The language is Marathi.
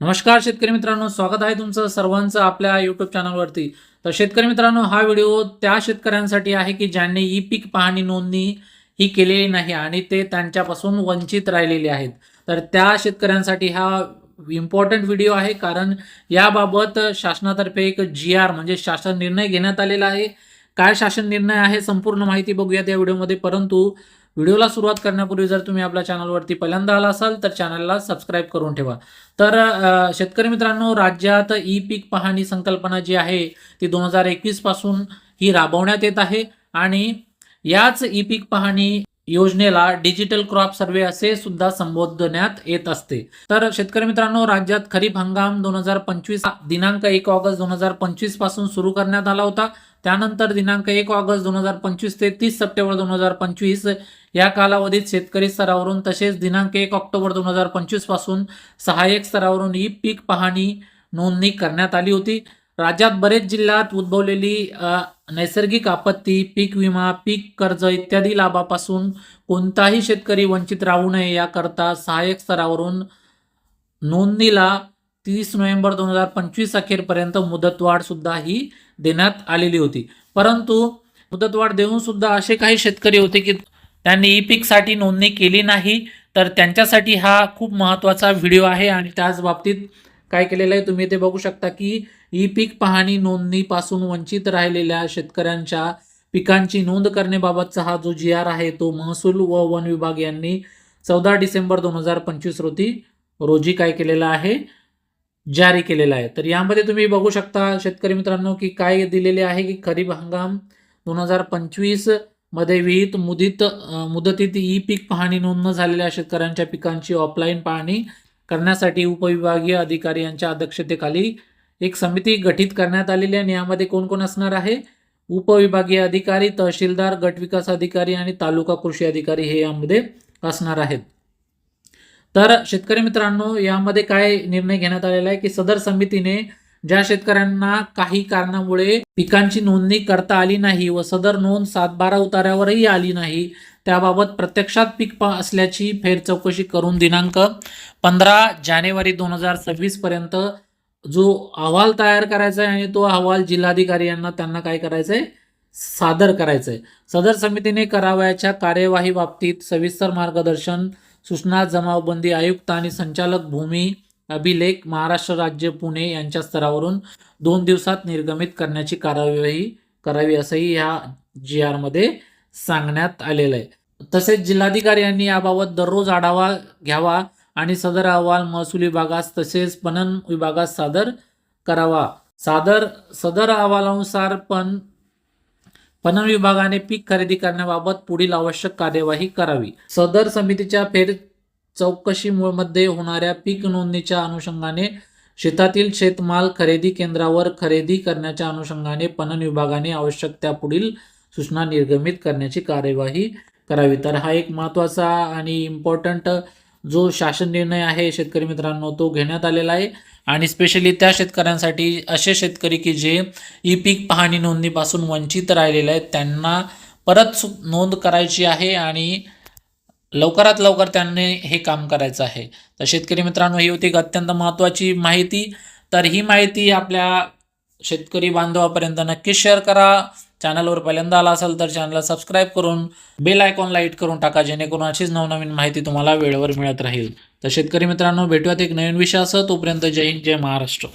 नमस्कार शेतकरी मित्रांनो स्वागत आहे तुमचं सर्वांचं आपल्या युट्यूब चॅनलवरती तर शेतकरी मित्रांनो हा व्हिडिओ त्या शेतकऱ्यांसाठी आहे की ज्यांनी ई पीक पाहणी नोंदणी ही केलेली नाही आणि ते त्यांच्यापासून वंचित राहिलेले आहेत. तर त्या शेतकऱ्यांसाठी हा इम्पॉर्टंट व्हिडिओ आहे कारण याबाबत शासनातर्फे एक जी आर म्हणजे शासन निर्णय घेण्यात आलेला आहे. काय शासन निर्णय आहे संपूर्ण माहिती बघूयात या व्हिडिओमध्ये परंतु व्हिडिओला सुरुवात करण्यापूर्वी जर तुम्ही आपल्या चॅनलवरती पहिल्यांदा आला असाल तर चॅनलला सबस्क्राईब करून ठेवा. तर शेतकरी मित्रांनो राज्यात ई पीक पाहणी संकल्पना जी आहे ती दोन हजार एकवीसपासून ही राबवण्यात येत आहे आणि याच ई पीक पाहणी योजनेला डिजिटल क्रॉप सर्वे असे सुद्धा संबोधण्यात येत असते. तर शेतकरी मित्रांनो राज्यात खरीप हंगाम दोन हजार पंचवीस दिनांक एक ऑगस्ट दोन हजार पंचवीसपासून सुरू करण्यात आला होता. त्यानंतर दिनांक एक ऑगस्ट दोन हजार पंचवीस ते तीस सप्टेंबर दोन हजार पंचवीस या कालावधीत शेतकरी स्तरावरून तसेच दिनांक एक ऑक्टोबर दोन हजार पंचवीसपासून सहाय्यक स्तरावरून ही पीक पाहणी नोंदणी करण्यात आली होती. राज्यात बरेच जिल्ह्यात उद्भवलेली नैसर्गिक आपत्ती पीक विमा पीक कर्ज इत्यादी लाभापासून कोणताही शेतकरी वंचित राहू नये याकरता सहाय्यक स्तरावरून नोंदणीला तीस नोव्हेंबर दोन हजार पंचवीस अखेरपर्यंत मुदतवाढसुद्धा ही देण्यात आलेली होती. परंतु मुदतवाढ देऊन सुद्धा असे काही शेतकरी होते की त्यांनी ई पीकसाठी नोंदणी केली नाही तर त्यांच्यासाठी हा खूप महत्त्वाचा व्हिडिओ आहे आणि त्याच बाबतीत काय केलेलं आहे तुम्ही ते बघू शकता की ई पीक पाहणी नोंदणीपासून वंचित राहिलेल्या शेतकऱ्यांच्या पिकांची नोंद करण्याबाबतचा हा जो जी आर आहे तो महसूल व वन विभाग यांनी चौदा डिसेंबर दोन हजार पंचवीस रोजी रोजी काय केलेला आहे? जारी केलेला आहे. तर यामध्ये तुम्ही बघू शकता शेतकरी मित्रांनो की काय दिलेले आहे की खरीप हंगाम दोन हजार पंचवीसमध्ये विहित मुदित मुदतीत ई पीक पाहणी नोंद न झालेल्या शेतकऱ्यांच्या पिकांची ऑफलाईन पाहणी करण्यासाठी उपविभागीय अधिकारी यांच्या अध्यक्षतेखाली एक समिती गठीत करण्यात आलेली आहे आणि यामध्ये कोण कोण असणार आहे? उपविभागीय अधिकारी तहसीलदार गटविकास अधिकारी आणि तालुका कृषी अधिकारी हे यामध्ये असणार आहेत. तर शेतकरी मित्रांनो यामध्ये काय निर्णय घेण्यात आलेला आहे की सदर समितीने ज्या शेतकऱ्यांना काही कारणामुळे पिकांची नोंदणी करता आली नाही व सदर नोंद सात बारा उतार्यावरही आली नाही त्याबाबत प्रत्यक्षात पीक पा असल्याची फेर चौकशी करून दिनांक पंधरा जानेवारी दोन हजार सव्वीस पर्यंत जो अहवाल तयार करायचा आहे आणि तो अहवाल जिल्हाधिकारी यांना त्यांना काय करायचं आहे सादर करायचं आहे सदर समितीने करावयाच्या कार्यवाही बाबतीत सविस्तर मार्गदर्शन सूचना जमावबंदी आयुक्त आणि संचालक भूमी अभिलेख महाराष्ट्र राज्य पुणे यांच्या स्तरावरून दोन दिवसात निर्गमित करण्याची कार्यवाही करावी असंही ह्या जी आरमध्ये सांगण्यात आलेलं आहे. तसेच जिल्हाधिकारी यांनी याबाबत दररोज आढावा घ्यावा आणि सदर अहवाल महसूल विभागास तसेच पणन विभागास सादर करावा. सादर सदर अहवालानुसार पण पणन विभागाने पीक खरेदी करण्याबाबत पुढील आवश्यक कार्यवाही करावी. सदर समितीच्या फेर चौकशीमध्ये होणाऱ्या पीक नोंदणीच्या अनुषंगाने शेतातील शेतमाल खरेदी केंद्रावर खरेदी करण्याच्या अनुषंगाने पणन विभागाने आवश्यक त्या पुढील सूचना निर्गमित करण्याची कार्यवाही करावी. तर हा एक महत्त्वाचा आणि इम्पॉर्टंट जो शासन निर्णय आहे शेतकरी मित्रांनो तो घेण्यात आलेला आहे. आणि स्पेशली त्या शेतकऱ्यांसाठी असे शेतकरी की जे ई पीक पाहणी नोंदणीपासून वंचित राहिलेले आहेत त्यांना परत सु- नोंद करायची आहे आणि लवकरात लवकर त्यांनी हे काम करायचं आहे. तर शेतकरी मित्रांनो ही होती एक अत्यंत महत्त्वाची माहिती. तर ही माहिती आपल्या शेतकरी बांधवापर्यंत नक्कीच शेअर करा. चॅनलवर पहिल्यांदा आला असाल तर चॅनलला सबस्क्राईब करून बेल आयकॉन लाइट करून टाका जेणेकरून अशीच नवनवीन माहिती तुम्हाला वेळेवर मिळत राहील. तर शेतकरी मित्रांनो भेटूयात एक नवीन विषय असं तोपर्यंत जय हिंद जय महाराष्ट्र.